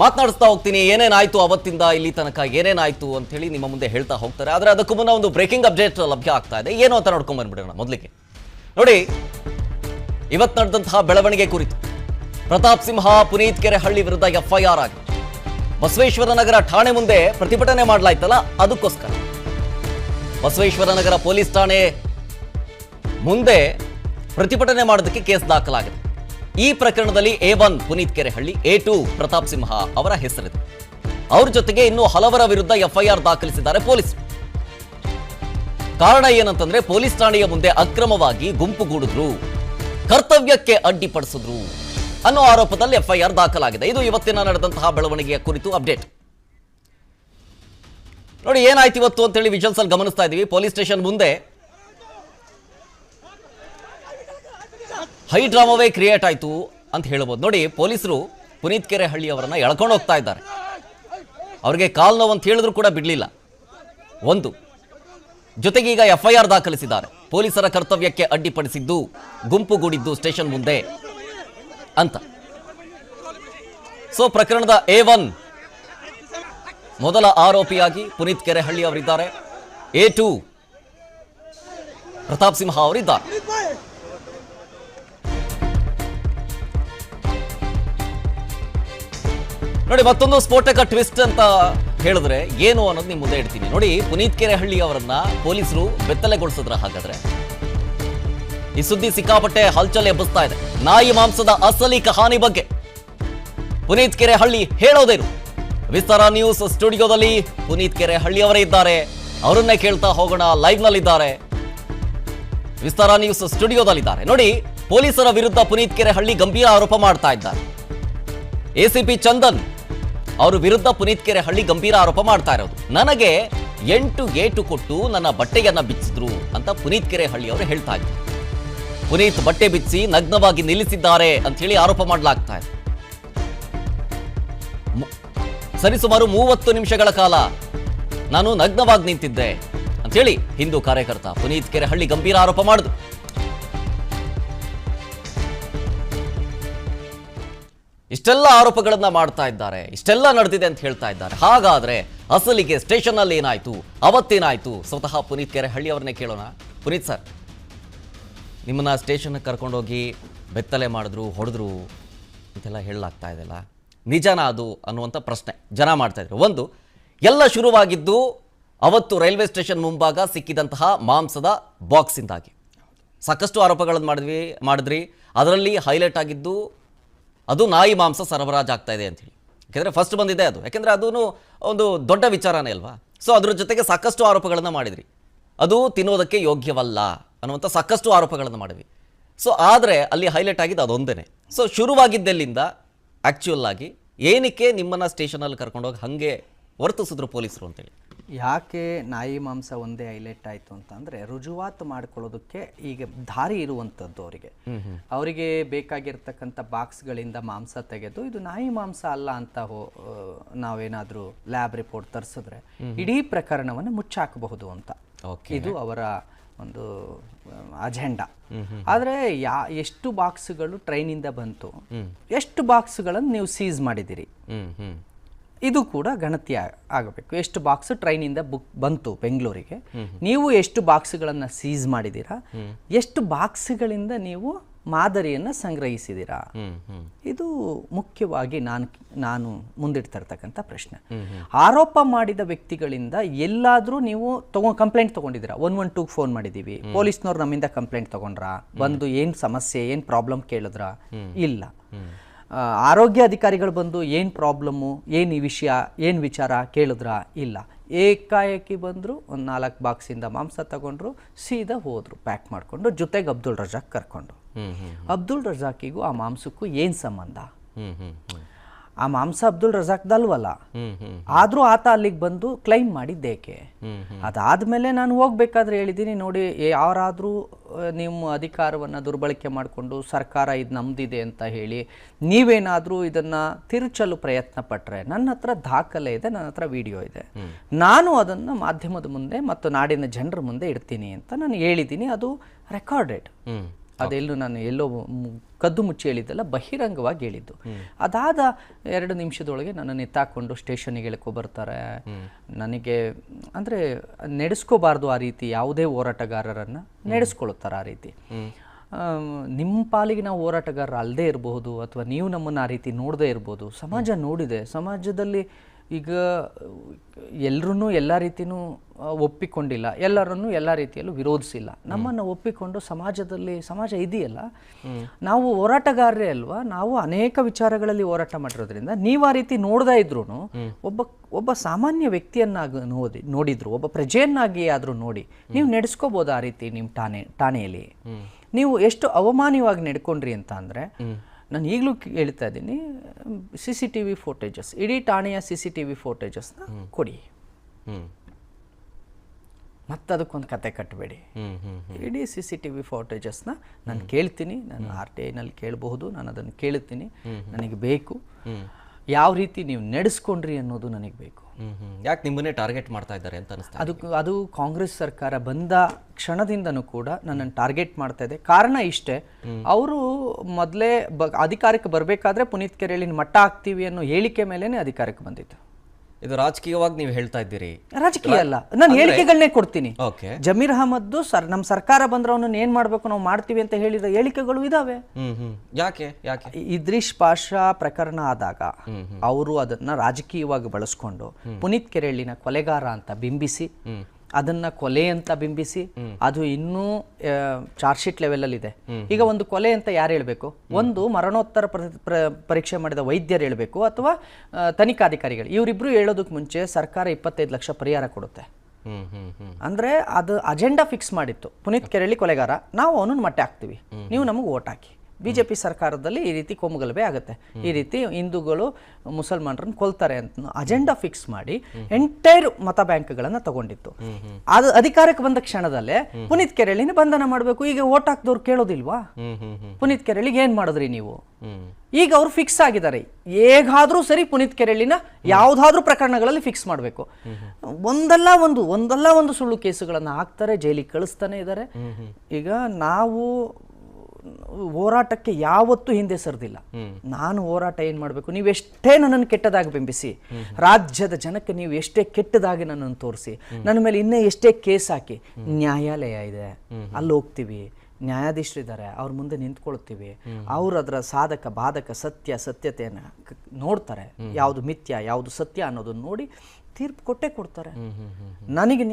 ಮಾತನಾಡಿಸ್ತಾ ಹೋಗ್ತೀನಿ, ಏನೇನಾಯ್ತು ಅವತ್ತಿಂದ, ಇಲ್ಲಿ ತನಕ ಏನೇನಾಯ್ತು ಅಂತ ಹೇಳಿ ನಿಮ್ಮ ಮುಂದೆ ಹೇಳ್ತಾ ಹೋಗ್ತಾರೆ. ಆದ್ರೆ ಅದಕ್ಕೂ ಮುನ್ನ ಒಂದು ಬ್ರೇಕಿಂಗ್ ಅಪ್ಡೇಟ್ ಲಭ್ಯ ಆಗ್ತಾ ಇದೆ. ಏನು ಅಂತ ನೋಡ್ಕೊಂಡ್ ಬಂದ್ಬಿಡೋಣ ಮೊದಲಿಗೆ. ನೋಡಿ, ಇವತ್ತು ನಡೆದಂತಹ ಬೆಳವಣಿಗೆ ಕುರಿತು ಪ್ರತಾಪ್ ಸಿಂಹ, ಪುನೀತ್ ಕೆರೆಹಳ್ಳಿ ವಿರುದ್ಧ ಎಫ್ಐಆರ್ ಆಗಿದೆ ಬಸವೇಶ್ವರ ನಗರ ಠಾಣೆ ಮುಂದೆ ಪ್ರತಿಭಟನೆ ಮಾಡಲಾಯ್ತಲ್ಲ, ಅದಕ್ಕೋಸ್ಕರ. ಬಸವೇಶ್ವರ ನಗರ ಪೊಲೀಸ್ ಠಾಣೆ ಮುಂದೆ ಪ್ರತಿಭಟನೆ ಮಾಡೋದಕ್ಕೆ ಕೇಸ್ ದಾಖಲಾಗಿದೆ. ಈ ಪ್ರಕರಣದಲ್ಲಿ A one Puneeth Kerehalli, A two Pratap Simha ಅವರ ಹೆಸರಿದೆ. ಅವ್ರ ಜೊತೆಗೆ ಇನ್ನು ಹಲವರ ವಿರುದ್ಧ ಎಫ್ಐಆರ್ ದಾಖಲಿಸಿದ್ದಾರೆ ಪೊಲೀಸರು ಕಾರಣ ಏನಂತಂದ್ರೆ ಪೊಲೀಸ್ ಠಾಣೆಯ ಮುಂದೆ ಅಕ್ರಮವಾಗಿ ಗುಂಪುಗೂಡಿದ್ರು ಕರ್ತವ್ಯಕ್ಕೆ ಅಡ್ಡಿಪಡಿಸಿದ್ರು ಅನ್ನೋ ಆರೋಪದಲ್ಲಿ ಎಫ್ಐಆರ್ ದಾಖಲಾಗಿದೆ. ಇದು ಇವತ್ತಿನ ನಡೆದಂತಹ ಬೆಳವಣಿಗೆಯ ಕುರಿತು ಅಪ್ಡೇಟ್. ನೋಡಿ, ಏನಾಯ್ತು ಇವತ್ತು ಅಂತೇಳಿ ವಿಜುವಲ್ಸ್ ಅಲ್ಲಿ ಗಮನಿಸ್ತಾ ಇದೀವಿ. ಪೊಲೀಸ್ ಸ್ಟೇಷನ್ ಮುಂದೆ ಹೈ ಡ್ರಾಮಾವೇ ಕ್ರಿಯೇಟ್ ಆಯಿತು ಅಂತ ಹೇಳ್ಬೋದು. ನೋಡಿ, ಪೊಲೀಸರು ಪುನೀತ್ ಕೆರೆಹಳ್ಳಿ ಅವರನ್ನು ಎಳ್ಕೊಂಡು ಹೋಗ್ತಾ ಇದ್ದಾರೆ. ಅವರಿಗೆ ಕಾಲ್ ನೋವು ಅಂತ ಹೇಳಿದ್ರು ಕೂಡ ಬಿಡಲಿಲ್ಲ. ಒಂದು, ಜೊತೆಗೆ ಈಗ ಎಫ್ ಐ ಆರ್ ದಾಖಲಿಸಿದ್ದಾರೆ. ಪೊಲೀಸರ ಕರ್ತವ್ಯಕ್ಕೆ ಅಡ್ಡಿಪಡಿಸಿದ್ದು ಗುಂಪುಗೂಡಿದ್ದು ಸ್ಟೇಷನ್ ಮುಂದೆ ಅಂತ. ಸೊ ಪ್ರಕರಣದ ಎ ಒನ್, ಮೊದಲ ಆರೋಪಿಯಾಗಿ ಪುನೀತ್ ಕೆರೆಹಳ್ಳಿ ಅವರಿದ್ದಾರೆ ಎ ಟು, ಪ್ರತಾಪ್ ಸಿಂಹ ಅವರಿದ್ದಾರೆ. ನೋಡಿ, ಮತ್ತೊಂದು ಸ್ಫೋಟಕ ಟ್ವಿಸ್ಟ್ ಅಂತ ಹೇಳಿದ್ರೆ ಏನು ಅನ್ನೋದು ನಿಮ್ಮ ಮುಂದೆ ಇಡ್ತೀನಿ. ನೋಡಿ, ಪುನೀತ್ ಕೆರೆಹಳ್ಳಿ ಅವರನ್ನ ಪೊಲೀಸರು ಬೆತ್ತಲೆಗೊಳಿಸಿದ್ರ ಹಾಗಾದ್ರೆ? ಈ ಸುದ್ದಿ ಸಿಕ್ಕಾಪಟ್ಟೆ ಹಲ್ಚಲ್ ಎಬ್ಬಿಸ್ತಾ ಇದೆ. ನಾಯಿ ಮಾಂಸದ ಅಸಲಿ ಕಹಾನಿ ಬಗ್ಗೆ. ಪುನೀತ್ ಕೆರೆಹಳ್ಳಿ ಹೇಳೋದೇನು? ವಿಸ್ತಾರ ನ್ಯೂಸ್ ಸ್ಟುಡಿಯೋದಲ್ಲಿ ಪುನೀತ್ ಕೆರೆಹಳ್ಳಿ ಅವರೇ ಇದ್ದಾರೆ. ಅವರನ್ನೇ ಕೇಳ್ತಾ ಹೋಗೋಣ ಲೈವ್ ನಲ್ಲಿದ್ದಾರೆ ವಿಸ್ತಾರ ನ್ಯೂಸ್ ಸ್ಟುಡಿಯೋದಲ್ಲಿದ್ದಾರೆ. ನೋಡಿ, ಪೊಲೀಸರ ವಿರುದ್ಧ ಪುನೀತ್ ಕೆರೆಹಳ್ಳಿ ಗಂಭೀರ ಆರೋಪ ಮಾಡ್ತಾ ಇದ್ದಾರೆ. ಎಸಿಪಿ ಚಂದನ್ ಅವರ ವಿರುದ್ಧ ಪುನೀತ್ ಕೆರೆ ಹಳ್ಳಿ ಗಂಭೀರ ಆರೋಪ ಮಾಡ್ತಾ ಇರೋದು. ನನಗೆ ಎಂಟು ಏಟು ಕೊಟ್ಟು ನನ್ನ ಬಟ್ಟೆಯನ್ನ ಬಿಚ್ಚಿದ್ರು ಅಂತ ಪುನೀತ್ ಕೆರೆ ಹಳ್ಳಿ ಅವರು ಹೇಳ್ತಾ ಇದ್ರು. ಪುನೀತ್ ಬಟ್ಟೆ ಬಿಚ್ಚಿ ನಗ್ನವಾಗಿ ನಿಲ್ಲಿಸಿದ್ದಾರೆ ಅಂತ ಹೇಳಿ ಆರೋಪ ಮಾಡಲಾಗ್ತಾ ಇದೆ. ಸರಿಸುಮಾರು ಮೂವತ್ತು ನಿಮಿಷಗಳ ಕಾಲ ನಾನು ನಗ್ನವಾಗಿ ನಿಂತಿದ್ದೆ ಅಂತ ಹೇಳಿ ಹಿಂದೂ ಕಾರ್ಯಕರ್ತ ಪುನೀತ್ ಕೆರೆ ಹಳ್ಳಿ ಗಂಭೀರ ಆರೋಪ ಮಾಡಿದ್ರು. ಇಷ್ಟೆಲ್ಲ ಆರೋಪಗಳನ್ನ ಮಾಡ್ತಾ ಇದ್ದಾರೆ, ಇಷ್ಟೆಲ್ಲ ನಡೆದಿದೆ ಅಂತ ಹೇಳ್ತಾ ಇದ್ದಾರೆ. ಹಾಗಾದ್ರೆ ಅಸಲಿಗೆ ಸ್ಟೇಷನ್ ಅಲ್ಲಿ ಏನಾಯ್ತು? ಅವತ್ತೇನಾಯ್ತು? ಸ್ವತಃ ಪುನೀತ್ ಕೆರೆಹಳ್ಳಿ ಅವ್ರನ್ನೇ ಕೇಳೋಣ. ಪುನೀತ್ ಸರ್, ನಿಮ್ಮನ್ನ ಸ್ಟೇಷನ್ಗೆ ಕರ್ಕೊಂಡೋಗಿ ಬೆತ್ತಲೆ ಮಾಡಿದ್ರು, ಹೊಡೆದ್ರು ಅಂತೆಲ್ಲ ಹೇಳಲಾಗ್ತಾ ಇದೆಲ್ಲ ನಿಜನಾ ಅದು ಅನ್ನುವಂಥ ಪ್ರಶ್ನೆ ಜನ ಮಾಡ್ತಾ ಇದ್ರು. ಒಂದು, ಎಲ್ಲ ಶುರುವಾಗಿದ್ದು ಅವತ್ತು ರೈಲ್ವೆ ಸ್ಟೇಷನ್ ಮುಂಭಾಗ ಸಿಕ್ಕಿದಂತಹ ಮಾಂಸದ ಬಾಕ್ಸಿಂದಾಗಿ. ಸಾಕಷ್ಟು ಆರೋಪಗಳನ್ನು ಮಾಡಿದ್ವಿ, ಮಾಡಿದ್ರಿ. ಅದರಲ್ಲಿ ಹೈಲೈಟ್ ಆಗಿದ್ದು ಅದು ನಾಯಿ ಮಾಂಸ ಸರಬರಾಜು ಆಗ್ತಾ ಇದೆ ಅಂತ ಹೇಳಿ. ಯಾಕೆಂದರೆ ಫಸ್ಟ್ ಬಂದಿದೆ ಅದು. ಯಾಕೆಂದರೆ ಅದೂ ಒಂದು ದೊಡ್ಡ ವಿಚಾರನೇ ಅಲ್ವಾ? ಸೊ ಅದ್ರ ಜೊತೆಗೆ ಸಾಕಷ್ಟು ಆರೋಪಗಳನ್ನು ಮಾಡಿದ್ರಿ. ಅದು ತಿನ್ನೋದಕ್ಕೆ ಯೋಗ್ಯವಲ್ಲ ಅನ್ನುವಂಥ ಸಾಕಷ್ಟು ಆರೋಪಗಳನ್ನು ಮಾಡಿದ್ವಿ. ಸೊ ಆದರೆ ಅಲ್ಲಿ ಹೈಲೈಟ್ ಆಗಿದ್ದು ಅದೊಂದೇ ಸೊ ಶುರುವಾಗಿದ್ದೆಲ್ಲಿಂದ ಆ್ಯಕ್ಚುಯಲ್ ಆಗಿ ಏನಕ್ಕೆ ನಿಮ್ಮನ್ನು ಸ್ಟೇಷನಲ್ಲಿ ಕರ್ಕೊಂಡೋಗಿ ಹಾಗೆ ವರ್ತಿಸಿದ್ರು ಪೊಲೀಸರು ಅಂತೇಳಿ? ಯಾಕೆ ನಾಯಿ ಮಾಂಸ ಒಂದೇ ಹೈಲೈಟ್ ಆಯಿತು ಅಂತಂದರೆ ರುಜುವಾತು ಮಾಡ್ಕೊಳ್ಳೋದಕ್ಕೆ ಈಗ ದಾರಿ ಇರುವಂಥದ್ದು ಅವರಿಗೆ. ಅವರಿಗೆ ಬೇಕಾಗಿರ್ತಕ್ಕಂಥ ಬಾಕ್ಸ್ಗಳಿಂದ ಮಾಂಸ ತೆಗೆದು ಇದು ನಾಯಿ ಮಾಂಸ ಅಲ್ಲ ಅಂತ ಹೋ ನಾವೇನಾದರೂ ಲ್ಯಾಬ್ ರಿಪೋರ್ಟ್ ತರಿಸಿದ್ರೆ ಇಡೀ ಪ್ರಕರಣವನ್ನು ಮುಚ್ಚಾಕಬಹುದು ಅಂತ. ಓಕೆ. ಇದು ಅವರ ಒಂದು ಅಜೆಂಡಾ. ಆದರೆ ಯಾ ಎಷ್ಟು ಬಾಕ್ಸ್ಗಳು ಟ್ರೈನಿಂದ ಬಂತು? ಎಷ್ಟು ಬಾಕ್ಸ್ಗಳನ್ನು ನೀವು ಸೀಸ್ ಹ್ಞೂ ಇದು ಕೂಡ ಗಣತಿ ಆಗಬೇಕು. ಎಷ್ಟು ಬಾಕ್ಸ್ ಟ್ರೈನಿಂದ ಬುಕ್ ಬಂತು ಬೆಂಗಳೂರಿಗೆ ನೀವು ಎಷ್ಟು ಬಾಕ್ಸ್ಗಳನ್ನು ಸೀಸ್ ಮಾಡಿದ್ದೀರಾ ಎಷ್ಟು ಬಾಕ್ಸ್ಗಳಿಂದ ನೀವು ಮಾದರಿಯನ್ನು ಸಂಗ್ರಹಿಸಿದ್ದೀರಾ ಹ್ಞೂ ಇದು ಮುಖ್ಯವಾಗಿ ನಾನು ನಾನು ಮುಂದಿಡ್ತಾ ಇರ್ತಕ್ಕಂಥ ಪ್ರಶ್ನೆ. ಆರೋಪ ಮಾಡಿದ ವ್ಯಕ್ತಿಗಳಿಂದ ಎಲ್ಲಾದರೂ ನೀವು ತಗೊ ಕಂಪ್ಲೇಂಟ್ ತಗೊಂಡಿದ್ದೀರಾ? ಒನ್ ಒನ್ ಟೂಗೆ ಫೋನ್ ಮಾಡಿದ್ದೀವಿ. ಪೊಲೀಸ್ನವ್ರು ನಮ್ಮಿಂದ ಕಂಪ್ಲೇಂಟ್ ತಗೊಂಡ್ರಾ? ಬಂದು ಏನು ಸಮಸ್ಯೆ ಏನು ಪ್ರಾಬ್ಲಮ್ ಕೇಳಿದ್ರಾ? ಇಲ್ಲ. ಆರೋಗ್ಯ ಅಧಿಕಾರಿಗಳು ಬಂದು ಏನು ಪ್ರಾಬ್ಲಮ್ಮು ಏನು ಈ ವಿಷಯ ಏನು ವಿಚಾರ ಕೇಳಿದ್ರಾ? ಇಲ್ಲ. ಏಕಾಏಕಿ ಬಂದರು ಒಂದು ನಾಲ್ಕು ಬಾಕ್ಸಿಂದ ಮಾಂಸ ತಗೊಂಡ್ರು ಸೀದಾ ಹೋದರು ಪ್ಯಾಕ್ ಮಾಡಿಕೊಂಡು ಜೊತೆಗೆ ಅಬ್ದುಲ್ ರಜಾಕ್ ಕರ್ಕೊಂಡು. ಅಬ್ದುಲ್ ರಜಾಕಿಗೂ ಆ ಮಾಂಸಕ್ಕೂ ಏನು ಸಂಬಂಧ? ಆ ಮಾಂಸ ಅಬ್ದುಲ್ ರಜಾಕ್ದಲ್ವಲ್ಲ ಆದ್ರೂ ಆತ ಅಲ್ಲಿಗೆ ಬಂದು ಕ್ಲೈಮ್ ಮಾಡಿದ್ದೇಕೆ? ಅದಾದ್ಮೇಲೆ ನಾನು ಹೋಗ್ಬೇಕಾದ್ರೆ ಹೇಳಿದ್ದೀನಿ ನೋಡಿ ಯಾರಾದ್ರೂ ನಿಮ್ಮ ಅಧಿಕಾರವನ್ನು ದುರ್ಬಳಕೆ ಮಾಡಿಕೊಂಡು ಸರ್ಕಾರ ಇದು ನಮ್ದಿದೆ ಅಂತ ಹೇಳಿ ನೀವೇನಾದರೂ ಇದನ್ನು ತಿರುಚಲು ಪ್ರಯತ್ನ ಪಟ್ಟರೆ ನನ್ನ ಹತ್ರ ದಾಖಲೆ ಇದೆ ನನ್ನ ಹತ್ರ ವಿಡಿಯೋ ಇದೆ. ನಾನು ಅದನ್ನು ಮಾಧ್ಯಮದ ಮುಂದೆ ಮತ್ತು ನಾಡಿನ ಜನರ ಮುಂದೆ ಇಡ್ತೀನಿ ಅಂತ ನಾನು ಹೇಳಿದ್ದೀನಿ ಅದು ರೆಕಾರ್ಡೆಡ್ ಅದೆಲ್ಲೂ ನಾನು ಎಲ್ಲೋ ಕದ್ದು ಮುಚ್ಚಿ ಹೇಳಿದ್ದಲ್ಲ, ಬಹಿರಂಗವಾಗಿ ಹೇಳಿದ್ದು. ಅದಾದ ಎರಡು ನಿಮಿಷದೊಳಗೆ ನನ್ನನ್ನು ಎತ್ತಾಕೊಂಡು ಸ್ಟೇಷನ್ಗೆ ಎಳ್ಕೊ ಬರ್ತಾರೆ. ನನಗೆ, ಅಂದರೆ ನಡೆಸ್ಕೋಬಾರ್ದು ಆ ರೀತಿ, ಯಾವುದೇ ಹೋರಾಟಗಾರರನ್ನು ನಡೆಸ್ಕೊಳ್ತಾರೆ ಆ ರೀತಿ. ನಿಮ್ಮ ಪಾಲಿಗೆ ನಾವು ಹೋರಾಟಗಾರರು ಅಲ್ಲದೆ ಇರಬಹುದು, ಅಥವಾ ನೀವು ನಮ್ಮನ್ನು ಆ ರೀತಿ ನೋಡದೇ ಇರ್ಬೋದು, ಸಮಾಜ ನೋಡಿದೆ. ಸಮಾಜದಲ್ಲಿ ಈಗ ಎಲ್ಲರೂ ಎಲ್ಲ ರೀತಿಯೂ ಒಪ್ಪಿಕೊಂಡಿಲ್ಲ. ಎಲ್ಲರನ್ನು ಎಲ್ಲ ರೀತಿಯಲ್ಲೂ ವಿರೋಧಿಸಿಲ್ಲ. ನಮ್ಮನ್ನು ಒಪ್ಪಿಕೊಂಡು ಸಮಾಜದಲ್ಲಿ ಸಮಾಜ ಇದೆಯಲ್ಲ? ನಾವು ಹೋರಾಟಗಾರರೇ ಅಲ್ವಾ? ನಾವು ಅನೇಕ ವಿಚಾರಗಳಲ್ಲಿ ಹೋರಾಟ ಮಾಡಿರೋದ್ರಿಂದ ನೀವು ಆ ರೀತಿ ನೋಡ್ದಾ ಇದ್ರೂ ಒಬ್ಬ ಒಬ್ಬ ಸಾಮಾನ್ಯ ವ್ಯಕ್ತಿಯನ್ನಾಗಿ ನೋಡಿ ನೋಡಿದ್ರು ಒಬ್ಬ ಪ್ರಜೆಯನ್ನಾಗಿ ಆದರೂ ನೋಡಿ ನೀವು ನಡೆಸ್ಕೋಬೋದು ಆ ರೀತಿ ನಿಮ್ಮ ಠಾಣೆ ಠಾಣೆಯಲ್ಲಿ? ನೀವು ಎಷ್ಟು ಅವಮಾನವಾಗಿ ನಡ್ಕೊಂಡ್ರಿ ಅಂತ ಅಂದರೆ ನಾನು ಈಗಲೂ ಹೇಳ್ತಾ ಇದ್ದೀನಿ C C T V footages ಇಡೀ ಠಾಣೆಯ ಸಿ ಸಿ ಟಿ ವಿ ಫೋಟೇಜಸ್ನ ಕೊಡಿ ಮತ್ತೆ ಅದಕ್ಕೊಂದು ಕತೆ ಕಟ್ಟಬೇಡಿ ಇಡೀ ಸಿ ಸಿ ಟಿ ವಿ ಫೋಟೇಜಸ್ನ ನಾನು ಕೇಳ್ತೀನಿ ನಾನು ಆರ್ ಟಿ ಐನಲ್ಲಿ ಕೇಳಬಹುದು ನಾನು ಅದನ್ನು ಕೇಳ್ತೀನಿ. ನನಗೆ ಬೇಕು. ಯಾವ ರೀತಿ ನೀವು ನಡೆಸ್ಕೊಂಡ್ರಿ ಅನ್ನೋದು ನನಗೆ ಬೇಕು. ಯಾಕೆ ನಿಮ್ಮನ್ನೇ ಟಾರ್ಗೆಟ್ ಮಾಡ್ತಾ ಇದ್ದಾರೆ ಅಂತ ಅನಿಸ್ತಾ ಅದು ಅದು ಕಾಂಗ್ರೆಸ್ ಸರ್ಕಾರ ಬಂದ ಕ್ಷಣದಿಂದನೂ ಕೂಡ ನನ್ನನ್ನು ಟಾರ್ಗೆಟ್ ಮಾಡ್ತಾ ಇದೆ. ಕಾರಣ ಇಷ್ಟೇ ಅವರು ಮೊದಲೇ ಬ ಅಧಿಕಾರಕ್ಕೆ ಬರಬೇಕಾದ್ರೆ ಪುನೀತ್ ಕೆರೆಯಲ್ಲಿ ಮಟ್ಟ ಹಾಕ್ತೀವಿ ಅನ್ನೋ ಹೇಳಿಕೆ ಮೇಲೇ ಅಧಿಕಾರಕ್ಕೆ ಬಂದಿತ್ತು. ಇದು ರಾಜಕೀಯವಾಗಿ ನೀವು ಹೇಳ್ತಾ ಇದ್ದೀರಿ. ರಾಜಕೀಯ ಅಲ್ಲ. ನಾನು ಹೇಳಿಕೆಗಳನ್ನೇ ಕೊಡ್ತೀನಿ. ಓಕೆ. ಜಮೀರ್ ಅಹಮದ್ದು ಸರ್ ನಮ್ಮ ಸರ್ಕಾರ ಬಂದ್ರೆ ಅವನನ್ನು ಏನ್ ಮಾಡಬೇಕು ನಾವು ಮಾಡ್ತೀವಿ ಅಂತ ಹೇಳಿದ ಹೇಳಿಕೆಗಳು ಇದಾವೆ. ಯಾಕೆ ಯಾಕೆ? ಇದ್ರಿಶ್ ಪಾಷಾ ಪ್ರಕರಣ ಆದಾಗ ಅವರು ಅದನ್ನ ರಾಜಕೀಯವಾಗಿ ಬಳಸ್ಕೊಂಡು ಪುನೀತ್ ಕೆರೆಳ್ಳಿನ ಕೊಲೆಗಾರ ಅಂತ ಬಿಂಬಿಸಿ ಅದನ್ನ ಕೊಲೆ ಅಂತ ಬಿಂಬಿಸಿ ಅದು ಇನ್ನೂ ಚಾರ್ಜ್ ಶೀಟ್ ಲೆವೆಲಲ್ಲಿ ಇದೆ. ಈಗ ಒಂದು ಕೊಲೆ ಅಂತ ಯಾರು ಹೇಳ್ಬೇಕು? ಒಂದು ಮರಣೋತ್ತರ ಪ್ರ- ಪ್ರ- ಪರೀಕ್ಷೆ ಮಾಡಿದ ವೈದ್ಯರು ಹೇಳ್ಬೇಕು ಅಥವಾ ತನಿಖಾಧಿಕಾರಿಗಳು? ಇವರಿಬ್ರು ಹೇಳೋದಕ್ಕೆ ಮುಂಚೆ ಸರ್ಕಾರ ಇಪ್ಪತ್ತೈದು ಲಕ್ಷ ಪರಿಹಾರ ಕೊಡುತ್ತೆ. ಅಂದ್ರೆ ಅದು ಅಜೆಂಡಾ ಫಿಕ್ಸ್ ಮಾಡಿತ್ತು. ಪುನೀತ್ ಕೆರಳಿ ಕೊಲೆಗಾರ. ನಾವು ಅವನನ್ನು ಮಟ್ಟೆ ಹಾಕ್ತೀವಿ. ನೀವು ನಮಗೆ ಓಟ್ ಹಾಕಿ. ಬಿಜೆಪಿ ಸರ್ಕಾರದಲ್ಲಿ ಈ ರೀತಿ ಕೋಮುಗಲಭೆ ಆಗುತ್ತೆ. ಈ ರೀತಿ ಹಿಂದೂಗಳು ಮುಸಲ್ಮಾನರನ್ನು ಕೊಲ್ತಾರೆ ಅಂತ ಅಜೆಂಡಾ ಫಿಕ್ಸ್ ಮಾಡಿ ಎಂಟೈರ್ ಮತ ಬ್ಯಾಂಕ್ಗಳನ್ನು ತಗೊಂಡಿತ್ತು. ಅದು ಅಧಿಕಾರಕ್ಕೆ ಬಂದ ಕ್ಷಣದಲ್ಲೇ ಪುನೀತ್ ಕೆರಳಿನ ಬಂಧನ ಮಾಡಬೇಕು. ಈಗ ಓಟ್ ಹಾಕ್ದವ್ರು ಕೇಳೋದಿಲ್ವಾ? ಪುನೀತ್ ಕೆರಳಿಗೆ ಏನ್ ಮಾಡಿದ್ರಿ ನೀವು? ಈಗ ಅವರು ಫಿಕ್ಸ್ ಆಗಿದ್ದಾರೆ. ಹೇಗಾದ್ರೂ ಸರಿ ಪುನೀತ್ ಕೆರಳಿನ ಯಾವುದಾದ್ರೂ ಪ್ರಕರಣಗಳಲ್ಲಿ ಫಿಕ್ಸ್ ಮಾಡಬೇಕು. ಒಂದಲ್ಲ ಒಂದು ಒಂದಲ್ಲ ಒಂದು ಸುಳ್ಳು ಕೇಸುಗಳನ್ನು ಹಾಕ್ತಾರೆ, ಜೈಲಿಗೆ ಕಳಿಸ್ತಾನೆ ಇದ್ದಾರೆ ಈಗ ನಾವು ಹೋರಾಟಕ್ಕೆ ಯಾವತ್ತೂ ಹಿಂದೆ ಸರಿದಿಲ್ಲ. ನಾನು ಹೋರಾಟ ಏನು ಮಾಡಬೇಕು? ನೀವು ಎಷ್ಟೇ ನನ್ನನ್ನು ಕೆಟ್ಟದಾಗಿ ಬಿಂಬಿಸಿ ರಾಜ್ಯದ ಜನಕ್ಕೆ ನೀವು ಎಷ್ಟೇ ಕೆಟ್ಟದಾಗಿ ನನ್ನನ್ನು ತೋರಿಸಿ ನನ್ನ ಮೇಲೆ ಇನ್ನೇ ಎಷ್ಟೇ ಕೇಸ್ ಹಾಕಿ ನ್ಯಾಯಾಲಯ ಇದೆ. ಅಲ್ಲಿ ಹೋಗ್ತೀವಿ. ನ್ಯಾಯಾಧೀಶರಿದ್ದಾರೆ. ಅವ್ರ ಮುಂದೆ ನಿಂತ್ಕೊಳ್ತೀವಿ. ಅವ್ರು ಅದರ ಸಾಧಕ ಬಾಧಕ ಸತ್ಯ ಸತ್ಯತೆಯನ್ನು ನೋಡ್ತಾರೆ. ಯಾವುದು ಮಿಥ್ಯ ಯಾವುದು ಸತ್ಯ ಅನ್ನೋದನ್ನ ನೋಡಿ ತೀರ್ಪು ಕೊಟ್ಟೇ ಕೊಡ್ತಾರೆ. ನನಗೆ